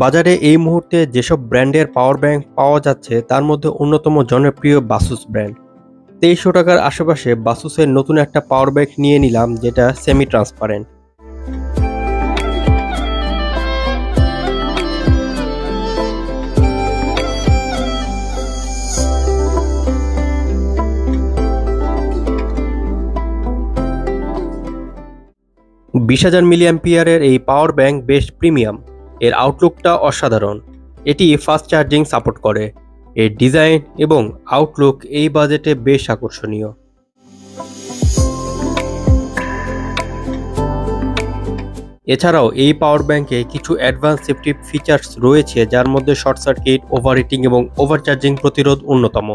বাজারে এই মুহূর্তে যেসব ব্র্যান্ডের পাওয়ার ব্যাংক পাওয়া যাচ্ছে, তার মধ্যে অন্যতম জনপ্রিয় বাসুস ব্র্যান্ড। তেইশশো টাকার আশেপাশে বাসুসের নতুন একটা পাওয়ার ব্যাংক নিয়ে নিলাম, যেটা সেমি ট্রান্সপারেন্ট বিশ হাজার মিলিয়াম্পিয়ারের এই পাওয়ার ব্যাংক বেশ প্রিমিয়াম। এর আউটলুকটা অসাধারণ। এটি ফাস্ট চার্জিং সাপোর্ট করে। এর ডিজাইন এবং আউটলুক এই বাজেটে বেশ আকর্ষণীয়। এছাড়াও এই পাওয়ার ব্যাংকে কিছু অ্যাডভান্স সেফটি ফিচার্স রয়েছে, যার মধ্যে শর্ট সার্কিট ওভারহিটিং এবং ওভারচার্জিং প্রতিরোধ অন্যতম।